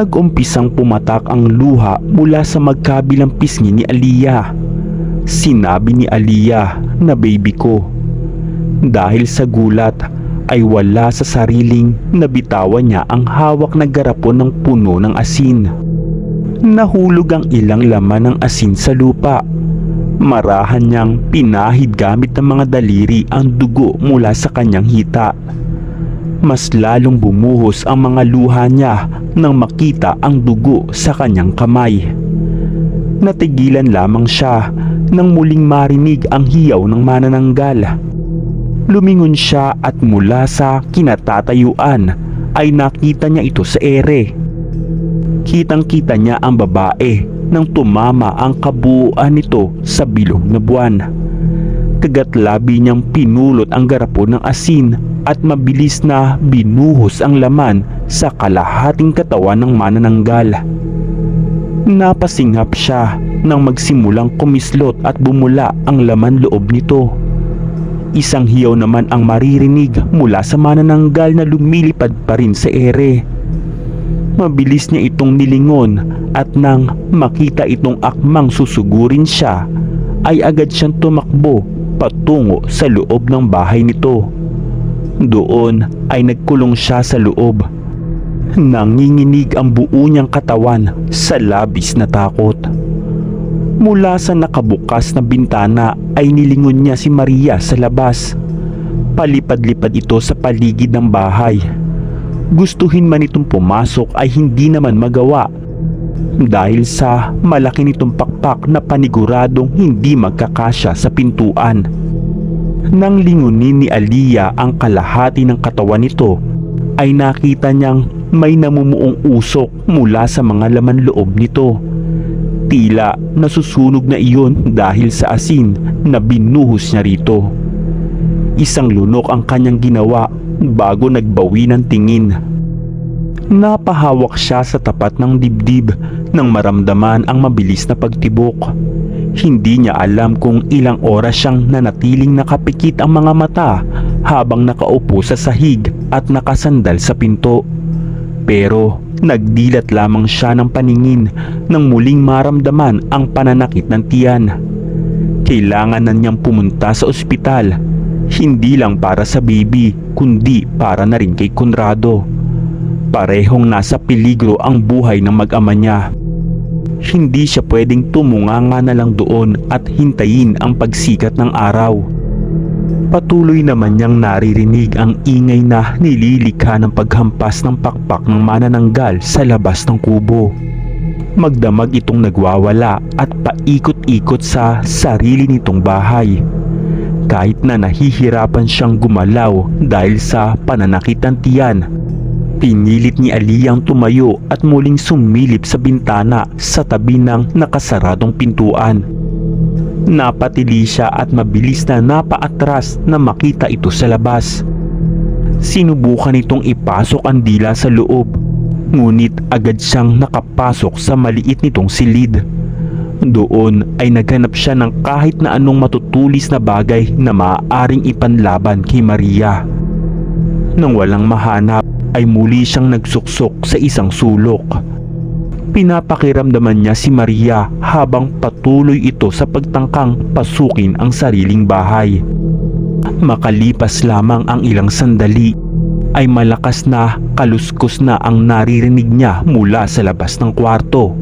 Nag-umpisang pumatak ang luha mula sa magkabilang pisngi ni Aliyah. Sinabi ni Aliyah na baby ko. Dahil sa gulat ay wala sa sariling nabitawan niya ang hawak na garapon ng puno ng asin. Nahulog ang ilang laman ng asin sa lupa. Marahan niyang pinahid gamit ng mga daliri ang dugo mula sa kanyang hita mas lalong bumuhos ang mga luha niya nang makita ang dugo sa kanyang kamay. Natigilan lamang siya nang muling marinig ang hiyaw ng manananggal. Lumingon siya at mula sa kinatatayuan ay nakita niya ito sa ere. Kitang kita niya ang babae nang tumama ang kabuuan nito sa bilog na buwan. Kagatlabi niyang pinulot ang garapon ng asin at mabilis na binuhos ang laman sa kalahating katawan ng manananggal. Napasinghap siya nang magsimulang kumislot at bumula ang laman loob nito. Isang hiyaw naman ang maririnig mula sa manananggal na lumilipad pa rin sa ere. Mabilis niya itong nilingon at nang makita itong akmang susugurin siya ay agad siyang tumakbo patungo sa loob ng bahay nito. Doon ay nagkulong siya sa loob. Nanginginig ang buo niyang katawan sa labis na takot. Mula sa nakabukas na bintana ay nilingon niya si Maria sa labas. Palipad-lipad ito sa paligid ng bahay. Gustuhin man itong pumasok ay hindi naman magawa dahil sa malaki nitong pakpak na paniguradong hindi magkakasya sa pintuan. Nang lingunin ni Aliyah ang kalahati ng katawan nito, ay nakita niyang may namumuong usok mula sa mga laman loob nito. Tila nasusunog na iyon dahil sa asin na binuhos niya rito. Isang lunok ang kanyang ginawa bago nagbawi ng tingin. Napahawak siya sa tapat ng dibdib nang maramdaman ang mabilis na pagtibok. Hindi niya alam kung ilang oras siyang nanatiling nakapikit ang mga mata habang nakaupo sa sahig at nakasandal sa pinto. Pero nagdilat lamang siya ng paningin nang muling maramdaman ang pananakit ng tiyan. Kailangan na niyang pumunta sa ospital, hindi lang para sa baby kundi para na rin kay Conrado. Parehong nasa peligro ang buhay ng mag-ama niya. Hindi siya pwedeng tumunganga na lang doon at hintayin ang pagsikat ng araw. Patuloy naman niyang naririnig ang ingay na nililikha ng paghampas ng pakpak ng manananggal sa labas ng kubo. Magdamag itong nagwawala at paikot-ikot sa sarili nitong bahay. Kahit na nahihirapan siyang gumalaw dahil sa pananakit ng tiyan, Pinilit ni Aliyang tumayo at muling sumilip sa bintana sa tabi ng nakasaradong pintuan. Napatili siya at mabilis na napaatras na makita ito sa labas. Sinubukan itong ipasok ang dila sa loob, ngunit agad siyang nakapasok sa maliit nitong silid. Doon ay naghanap siya ng kahit na anong matutulis na bagay na maaaring ipanlaban kay Maria. Nang walang mahanap, ay muli siyang nagsuksok sa isang sulok. Pinapakiramdaman niya si Maria habang patuloy ito sa pagtangkang pasukin ang sariling bahay. Makalipas lamang ang ilang sandali ay malakas na kaluskos na ang naririnig niya mula sa labas ng kwarto.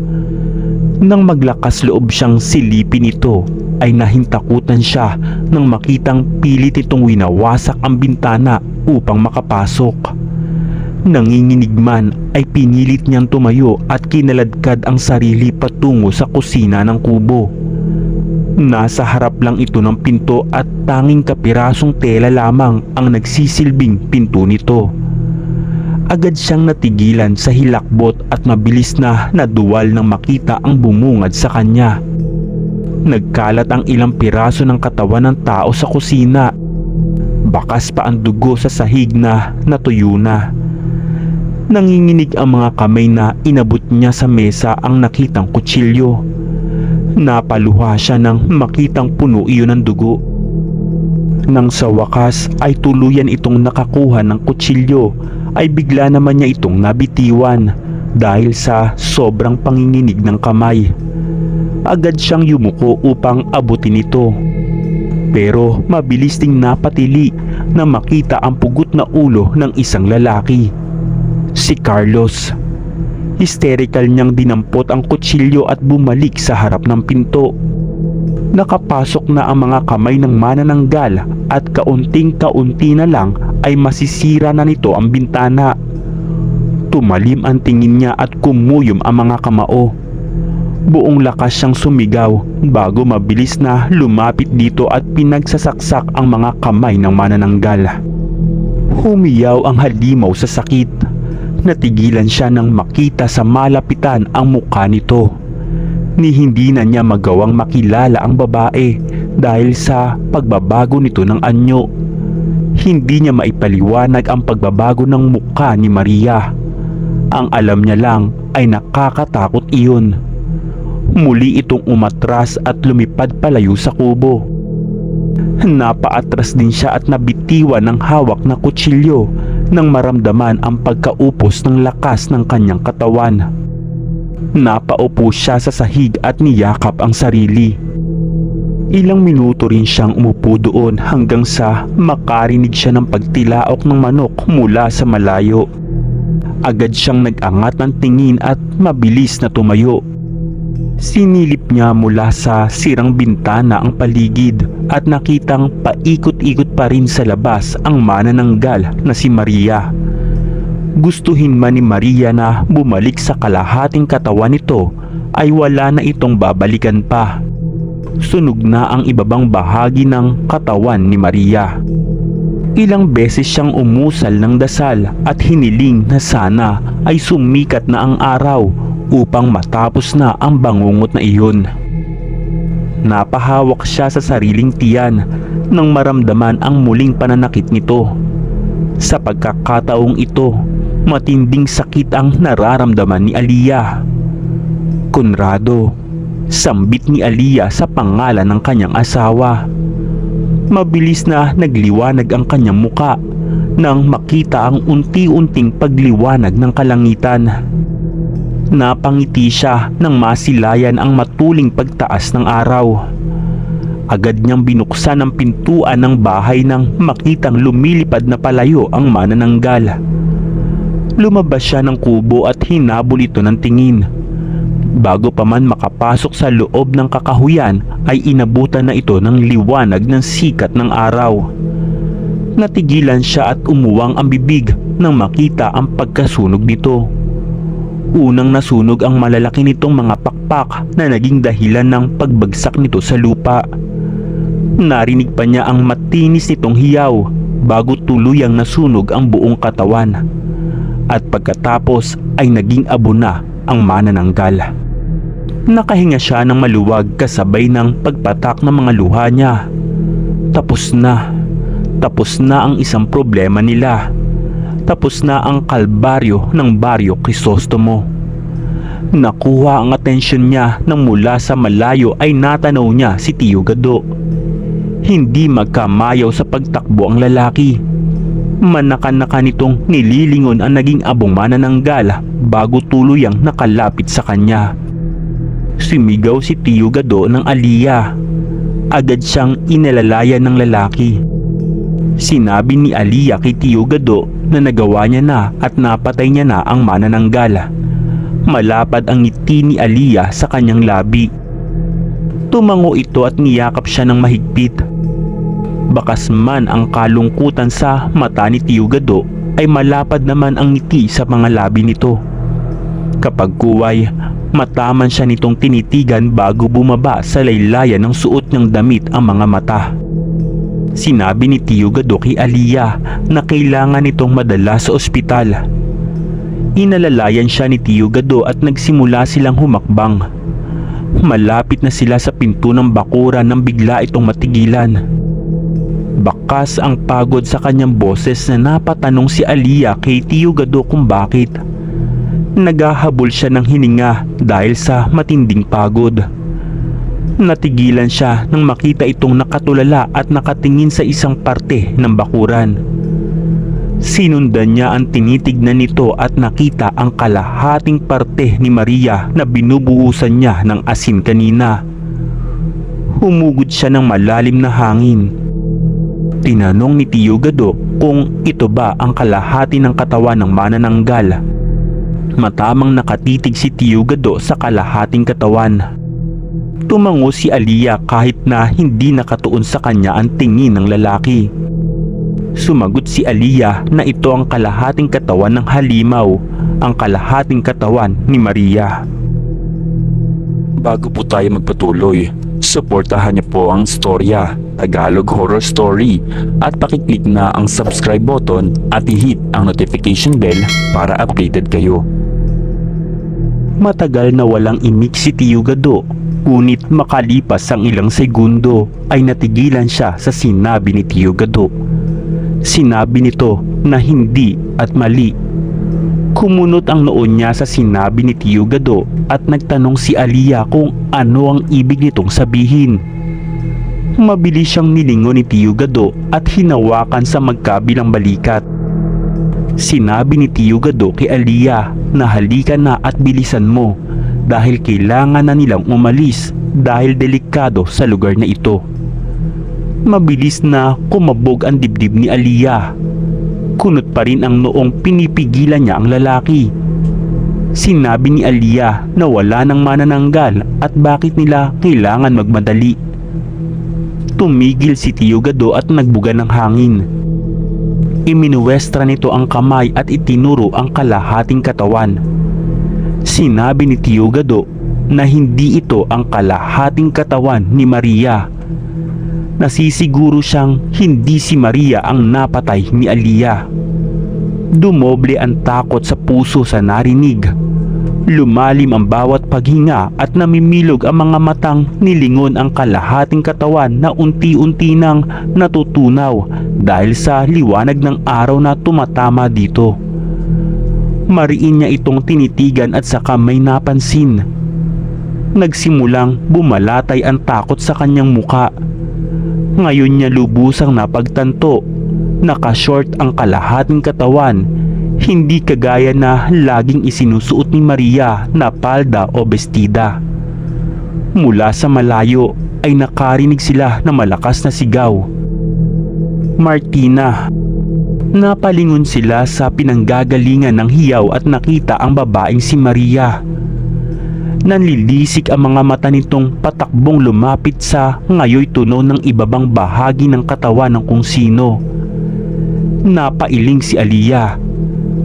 Nang maglakas loob siyang silipin ito ay nahintakutan siya nang makitang pilit itong winawasak ang bintana upang makapasok. Nanginginig man ay pinilit niyang tumayo at kinaladkad ang sarili patungo sa kusina ng kubo. Nasa harap lang ito ng pinto at tanging kapirasong tela lamang ang nagsisilbing pinto nito. Agad siyang natigilan sa hilakbot at mabilis na naduwal nang makita ang bumungad sa kanya. Nagkalat ang ilang piraso ng katawan ng tao sa kusina. Bakas pa ang dugo sa sahig na natuyo na. Nanginginig ang mga kamay na inabot niya sa mesa ang nakitang kutsilyo. Napaluha siya nang makitang puno iyon ng dugo. Nang sa wakas ay tuluyan itong nakakuha ng kutsilyo ay bigla naman niya itong nabitiwan dahil sa sobrang panginginig ng kamay. Agad siyang yumuko upang abutin ito. Pero mabilis ding napatili na makita ang pugot na ulo ng isang lalaki. Si Carlos. Hysterical niyang dinampot ang kutsilyo at bumalik sa harap ng pinto. Nakapasok na ang mga kamay ng manananggal at kaunting-kaunti na lang ay masisira na nito ang bintana. Tumalim ang tingin niya at kumuyom ang mga kamao. Buong lakas siyang sumigaw bago mabilis na lumapit dito at pinagsasaksak ang mga kamay ng manananggal. Humiyaw ang halimaw sa sakit. Natigilan siya nang makita sa malapitan ang mukha nito. Ni hindi na niya magawang makilala ang babae dahil sa pagbabago nito ng anyo. Hindi niya maipaliwanag ang pagbabago ng mukha ni Maria. Ang alam niya lang ay nakakatakot iyon. Muli itong umatras at lumipad palayo sa kubo. Napaatras din siya at nabitiwan ng hawak na kutsilyo nang maramdaman ang pagkaupos ng lakas ng kanyang katawan. Napaupo siya sa sahig at niyakap ang sarili. Ilang minuto rin siyang umupo doon hanggang sa makarinig siya ng pagtilaok ng manok mula sa malayo. Agad siyang nag-angat ng tingin at mabilis na tumayo. Sinilip niya mula sa sirang bintana ang paligid at nakitang paikot-ikot pa rin sa labas ang manananggal na si Maria. Gustuhin man ni Maria na bumalik sa kalahating katawan nito ay wala na itong babalikan pa. Sunog na ang ibabang bahagi ng katawan ni Maria. Ilang beses siyang umusal ng dasal at hiniling na sana ay sumikat na ang araw upang matapos na ang bangungot na iyon. Napahawak siya sa sariling tiyan nang maramdaman ang muling pananakit nito. Sa pagkakataong ito, matinding sakit ang nararamdaman ni Aliyah. Conrado, sambit ni Aliyah sa pangalan ng kanyang asawa. Mabilis na nagliwanag ang kanyang muka nang makita ang unti-unting pagliwanag ng kalangitan. Napangiti siya nang masilayan ang matuling pagtaas ng araw. Agad niyang binuksan ang pintuan ng bahay nang makitang lumilipad na palayo ang manananggal. Lumabas siya ng kubo at hinabol ito ng tingin. Bago pa man makapasok sa loob ng kakahuyan ay inabutan na ito ng liwanag ng sikat ng araw. Natigilan siya at umuwang ang bibig nang makita ang pagkasunog nito. Unang nasunog ang malalaki nitong mga pakpak na naging dahilan ng pagbagsak nito sa lupa. Narinig pa niya ang matinis nitong hiyaw bago tuluyang nasunog ang buong katawan. At pagkatapos ay naging abo na ang manananggal. Nakahinga siya ng maluwag kasabay ng pagpatak ng mga luha niya. Tapos na. Tapos na ang isang problema nila. Tapos na ang kalbaryo ng baryo Crisostomo. Nakuha ang atensyon niya nang mula sa malayo ay natanaw niya si Tio Gado. Hindi magkamayaw sa pagtakbo ang lalaki. Manakan-naka nitong nililingon ang naging abong manananggal bago tuluyang nakalapit sa kanya. Sumigaw si Tio Gado ng Aliyah. Agad siyang inalalayan ng lalaki. Sinabi ni Aliyah kay Tio Gado na nagawa niya na at napatay niya na ang manananggal. Malapad ang ngiti ni Aliyah sa kanyang labi. Tumango ito at niyakap siya ng mahigpit. Bakas man ang kalungkutan sa mata ni Tio Gado ay malapad naman ang ngiti sa mga labi nito. Kapag kuway, mataman siya nitong tinitigan bago bumaba sa laylayan ng suot niyang damit ang mga mata. Sinabi ni Tio Gado kay Aliyah na kailangan nitong madala sa ospital. Inalalayan siya ni Tio Gado at nagsimula silang humakbang. Malapit na sila sa pinto ng bakura nang bigla itong matigilan. Bakas ang pagod sa kanyang boses na napatanong si Aliyah kay Tio Gado kung bakit. Nagahabol siya ng hininga dahil sa matinding pagod. Natigilan siya nang makita itong nakatulala at nakatingin sa isang parte ng bakuran. Sinundan niya ang tinitignan nito at nakita ang kalahating parte ni Maria na binubuhusan niya ng asin kanina. Humugod siya ng malalim na hangin. Tinanong ni Tio Gado kung ito ba ang kalahati ng katawan ng manananggal. Matamang nakatitig si Tio Gado sa kalahating katawan. Tumango si Aliyah kahit na hindi nakatuon sa kanya ang tingin ng lalaki. Sumagot si Aliyah na ito ang kalahating katawan ng halimaw, ang kalahating katawan ni Maria. Bago po tayo magpatuloy, suportahan niyo po ang storya Tagalog Horror Story at pakiclick na ang subscribe button at i-hit ang notification bell para updated kayo. Matagal na walang imik si Tio Gado, ngunit makalipas ang ilang segundo ay natigilan siya sa sinabi ni Tio Gado. Sinabi nito na hindi at mali. Kumunot ang noon niya sa sinabi ni Tio Gado at nagtanong si Aliyah kung ano ang ibig nitong sabihin. Mabilis siyang nilingon ni Tio Gado at hinawakan sa magkabilang balikat. Sinabi ni Tio Gado kay Aliyah na halika na at bilisan mo dahil kailangan na nilang umalis dahil delikado sa lugar na ito. Mabilis na kumabog ang dibdib ni Aliyah. Kunot pa rin ang noong pinipigilan niya ang lalaki. Sinabi ni Aliyah na wala nang manananggal at bakit nila kailangan magmadali. Tumigil si Tio Gado at nagbuga ng hangin. Iminuwestra nito ang kamay at itinuro ang kalahating katawan. Sinabi ni Tio Gado na hindi ito ang kalahating katawan ni Maria. Nasisiguro siyang hindi si Maria ang napatay ni Aliyah. Dumoble ang takot sa puso sa narinig. Lumalim ang bawat paghinga at namimilog ang mga matang nilingon ang kalahating katawan na unti-unti nang natutunaw dahil sa liwanag ng araw na tumatama dito. Mariin niya itong tinitigan at saka may napansin. Nagsimulang bumalatay ang takot sa kanyang muka. Ngayon niya lubusang napagtanto. Nakashort ang kalahating katawan hindi kagaya na laging isinusuot ni Maria na palda o bestida. Mula sa malayo ay nakarinig sila na malakas na sigaw. Martina Napalingon sila sa pinanggagalingan ng hiyaw at nakita ang babaeng si Maria. Nanlilisik ang mga mata nitong patakbong lumapit sa ngayoy tunaw ng ibabang bahagi ng katawan ng kung sino. Napailing si Aliyah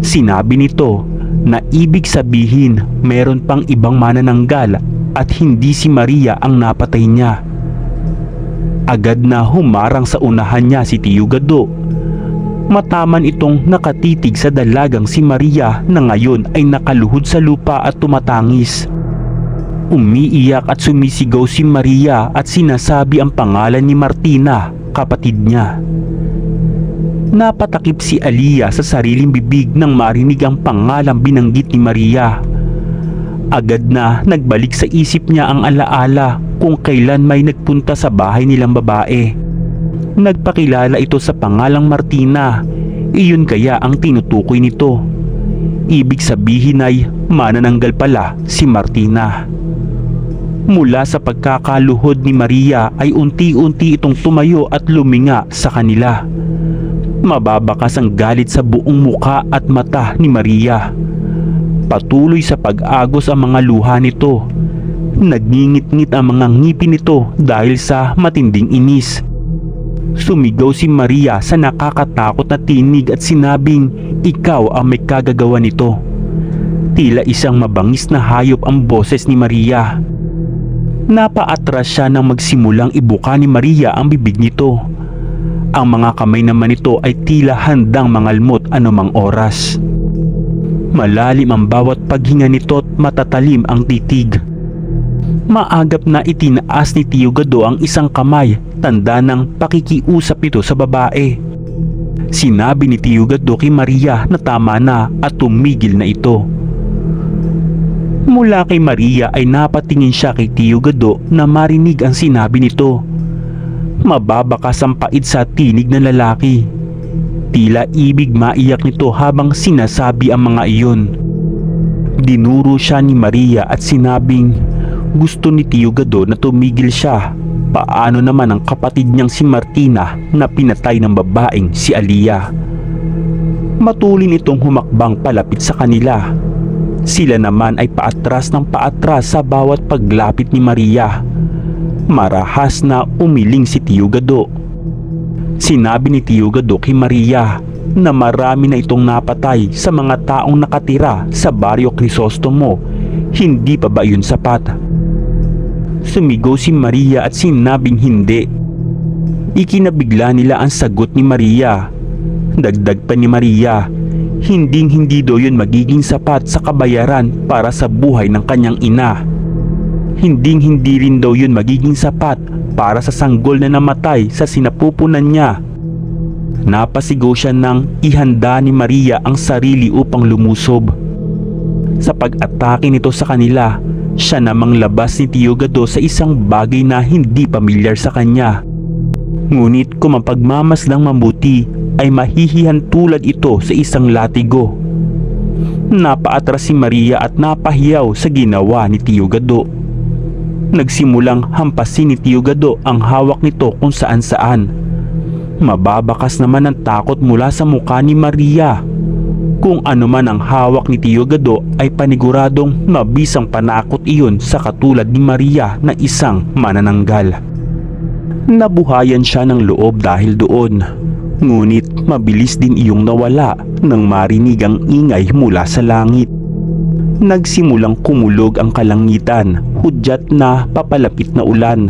Sinabi nito na ibig sabihin meron pang ibang manananggal at hindi si Maria ang napatay niya. Agad na humarang sa unahan niya si Tio Gado. Mataman itong nakatitig sa dalagang si Maria na ngayon ay nakaluhod sa lupa at tumatangis. Umiiyak at sumisigaw si Maria at sinasabi ang pangalan ni Martina, kapatid niya. Napatakip si Aliyah sa sariling bibig nang marinig ang pangalang binanggit ni Maria. Agad na nagbalik sa isip niya ang alaala kung kailan may nagpunta sa bahay nilang babae. Nagpakilala ito sa pangalang Martina. Iyon kaya ang tinutukoy nito. Ibig sabihin ay manananggal pala si Martina. Mula sa pagkakaluhod ni Maria ay unti-unti itong tumayo at luminga sa kanila. Mababakas ang galit sa buong muka at mata ni Maria. Patuloy sa pag-agos ang mga luha nito. Nagngingit-ngit ang mga ngipin nito dahil sa matinding inis. Sumigaw si Maria sa nakakatakot na tinig at sinabing ikaw ang may kagagawa nito. Tila isang mabangis na hayop ang boses ni Maria. Napaatras siya nang magsimulang ibuka ni Maria ang bibig nito. Ang mga kamay naman nito ay tila handang mangalmot anumang oras. Malalim ang bawat paghinga nito at matatalim ang titig. Maagap na itinaas ni Tio Gado ang isang kamay, tanda ng pakikiusap ito sa babae. Sinabi ni Tio Gado kay Maria na tama na at tumigil na ito. Mula kay Maria ay napatingin siya kay Tio Gado na marinig ang sinabi nito. Mababakas ang pait sa tinig ng lalaki. Tila ibig maiyak nito habang sinasabi ang mga iyon. Dinuro siya ni Maria at sinabing gusto ni Tio Gado na tumigil siya. Paano naman ang kapatid niyang si Martina na pinatay ng babaeng si Alia? Matulin itong humakbang palapit sa kanila. Sila naman ay paatras ng paatras sa bawat paglapit ni Maria. Marahas na umiling si Tio Gado. Sinabi ni Tio Gado kay Maria na marami na itong napatay sa mga taong nakatira sa baryo Crisostomo. Hindi pa ba yun sapat? Sumigaw si Maria at sinabing hindi. Ikinabigla nila ang sagot ni Maria. Dagdag pa ni Maria, hinding hindi daw yun magiging sapat sa kabayaran para sa buhay ng kanyang ina. Hinding hindi rin daw yun magiging sapat para sa sanggol na namatay sa sinapupunan niya. Napasigaw siya nang ihanda ni Maria ang sarili upang lumusob. Sa pag-atake nito sa kanila, siya namang labas ni Tio Gado sa isang bagay na hindi pamilyar sa kanya. Ngunit kung mapagmamasdang mabuti ay mahihihan tulad ito sa isang latigo. Napaatras si Maria at napahiyaw sa ginawa ni Tio Gado. Nagsimulang hampasin ni Tio Gado ang hawak nito kung saan saan. Mababakas naman ang takot mula sa mukha ni Maria. Kung ano man ang hawak ni Tio Gado ay paniguradong mabisang panakot iyon sa katulad ni Maria na isang manananggal. Nabuhayan siya ng loob dahil doon. Ngunit mabilis din iyong nawala nang marinig ang ingay mula sa langit. Nagsimulang kumulog ang kalangitan, hudyat na papalapit na ulan.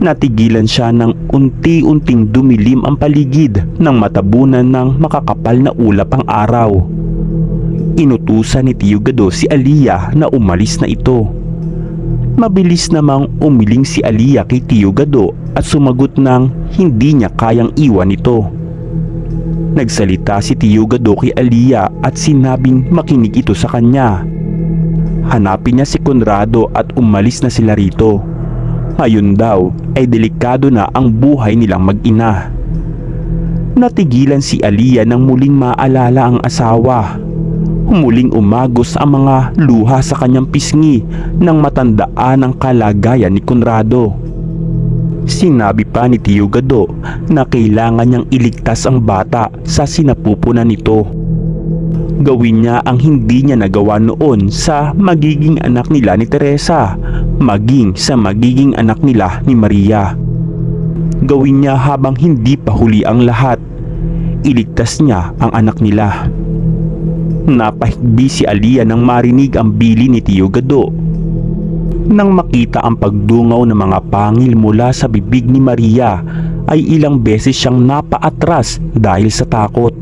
Natigilan siya ng unti-unting dumilim ang paligid nang matabunan ng makakapal na ulap ang araw. Inutusan ni Tio Gado si Aliyah na umalis na ito. Mabilis namang umiling si Aliyah kay Tio Gado at sumagot ng hindi niya kayang iwan ito. Nagsalita si Tio Gado kay Aliyah at sinabing makinig ito sa kanya. Hanapin niya si Conrado at umalis na sila rito. Ayun daw ay delikado na ang buhay nilang mag-ina. Natigilan si Aliyah nang muling maalala ang asawa. Muling umagos ang mga luha sa kanyang pisngi nang matandaan ang kalagayan ni Conrado. Sinabi pa ni Tio Gado na kailangan niyang iligtas ang bata sa sinapupunan nito. Gawin niya ang hindi niya nagawa noon sa magiging anak nila ni Teresa, maging sa magiging anak nila ni Maria. Gawin niya habang hindi pa huli ang lahat. Iligtas niya ang anak nila. Napahigbi si Alia nang marinig ang bili ni Tio Gado. Nang makita ang pagdungaw ng mga pangil mula sa bibig ni Maria ay ilang beses siyang napaatras dahil sa takot.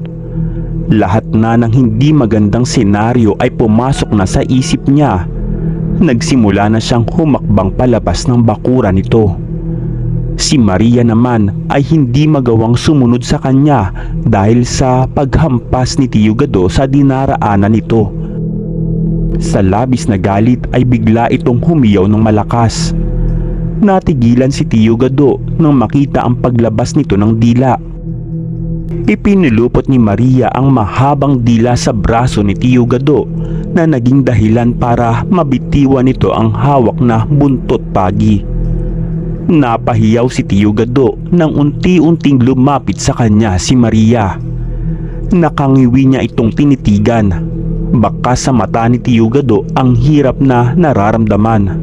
Lahat na ng hindi magandang senaryo ay pumasok na sa isip niya. Nagsimula na siyang humakbang palabas ng bakura nito. Si Maria naman ay hindi magawang sumunod sa kanya dahil sa paghampas ni Tio Gado sa dinaraanan nito. Sa labis na galit ay bigla itong humiyaw ng malakas. Natigilan si Tio Gado nang makita ang paglabas nito ng dila. Ipinulupot ni Maria ang mahabang dila sa braso ni Tio Gado na naging dahilan para mabitiwan nito ang hawak na buntot pagi. Napahiyaw si Tio Gado nang unti-unting lumapit sa kanya si Maria. Nakangiwi niya itong tinitigan. Baka sa mata ni Tio Gado ang hirap na nararamdaman.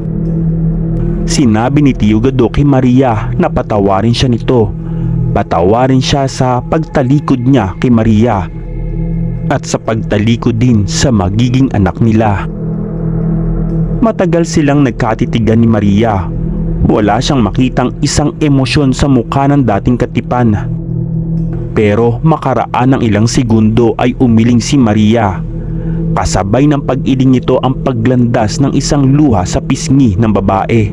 Sinabi ni Tio Gado kay Maria na patawarin siya nito. Patawarin siya sa pagtalikod niya kay Maria at sa pagtalikod din sa magiging anak nila. Matagal silang nagkatitigan ni Maria. Wala siyang makitang isang emosyon sa mukha ng dating katipan. Pero makaraan ng ilang segundo ay umiling si Maria. Kasabay ng pag-iling nito ang paglandas ng isang luha sa pisngi ng babae.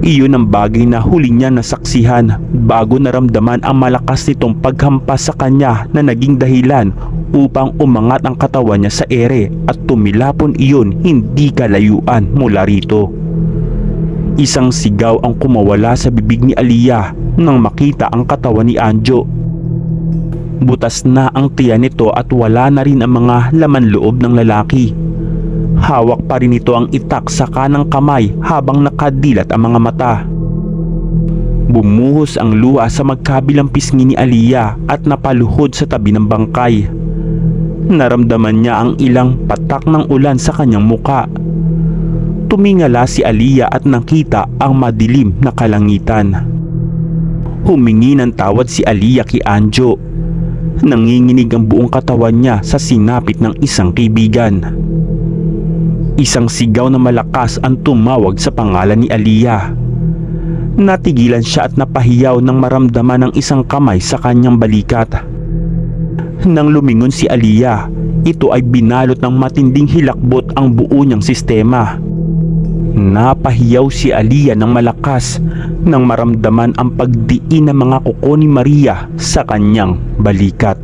Iyon ang bagay na huli niya nasaksihan bago naramdaman ang malakas nitong paghampas sa kanya na naging dahilan upang umangat ang katawan niya sa ere at tumilapon iyon hindi kalayuan mula rito. Isang sigaw ang kumawala sa bibig ni Aliyah nang makita ang katawan ni Anjo. Butas na ang tiyan nito at wala na rin ang mga laman loob ng lalaki. Hawak pa rin ito ang itak sa kanang kamay habang nakadilat ang mga mata. Bumuhos ang luha sa magkabilang pisngi ni Aliyah at napaluhod sa tabi ng bangkay. Naramdaman niya ang ilang patak ng ulan sa kanyang muka. Tumingala si Aliyah at nakita ang madilim na kalangitan. Humingi ng tawad si Aliyah kay Anjo. Nanginginig ang buong katawan niya sa sinapit ng isang kaibigan. Isang sigaw na malakas ang tumawag sa pangalan ni Aliyah. Natigilan siya at napahiyaw nang maramdaman ng isang kamay sa kanyang balikat. Nang lumingon si Aliyah, ito ay binalot ng matinding hilakbot ang buo niyang sistema. Napahiyaw si Aliyah ng malakas nang maramdaman ang pagdiin ng mga kuko ni Maria sa kanyang balikat.